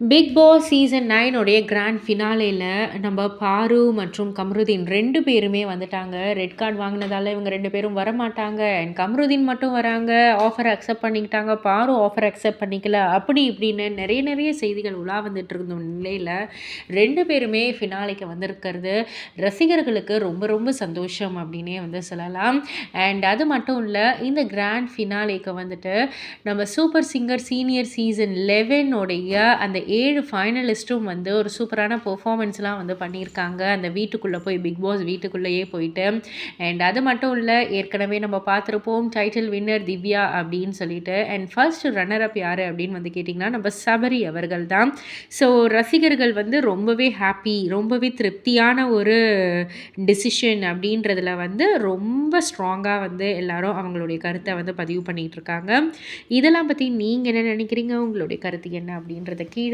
Big pass season நைனுடைய grand ஃபினாலேயில் நம்ம பாரு மற்றும் கம்ருதீன் ரெண்டு பேருமே வந்துட்டாங்க. ரெட் கார்டு வாங்கினதால இவங்க ரெண்டு பேரும் வரமாட்டாங்க. அண்ட் கம்ருதீன் மட்டும் வராங்க. ஆஃபர் அக்செப்ட் பண்ணிக்கிட்டாங்க. பாரு ஆஃபர் அக்செப்ட் பண்ணிக்கல. அப்படி இப்படின்னு நிறைய நிறைய செய்திகள் உலா வந்துட்டு இருந்த நிலையில் ரெண்டு பேருமே ஃபினாலைக்கு வந்திருக்கிறது ரசிகர்களுக்கு ரொம்ப ரொம்ப சந்தோஷம் அப்படின்னே வந்து சொல்லலாம். அண்ட் அது மட்டும் இல்லை இந்த கிராண்ட் ஃபினாலேக்கு வந்துட்டு நம்ம சூப்பர் சிங்கர் சீனியர் சீசன் லெவனோடைய அந்த ஏழு ஃபைனலிஸ்ட்டும் வந்து ஒரு சூப்பரான பெர்ஃபார்மன்ஸ்லாம் வந்து பண்ணியிருக்காங்க. அந்த வீட்டுக்குள்ளே போய் பிக் பாஸ் வீட்டுக்குள்ளேயே போயிட்டு. அண்ட் அது மட்டும் இல்லை ஏற்கனவே நம்ம பார்த்துருப்போம் டைட்டில் வின்னர் திவ்யா அப்படின்னு சொல்லிட்டு. அண்ட் ஃபர்ஸ்ட் ரன்னர் அப் யார் அப்படின்னு வந்து கேட்டிங்கன்னா நம்ம சபரி அவர்கள் தான். ஸோ ரசிகர்கள் வந்து ரொம்பவே ஹாப்பி ரொம்பவே திருப்தியான ஒரு டிசிஷன் அப்படின்றதுல வந்து ரொம்ப ஸ்ட்ராங்காக வந்து எல்லாரும் அவங்களுடைய கருத்தை வந்து பதிவு பண்ணிகிட்ருக்காங்க இதெல்லாம் பற்றி நீங்கள் என்ன நினைக்கிறீங்க? உங்களுடைய கருத்து என்ன அப்படின்றத கீழே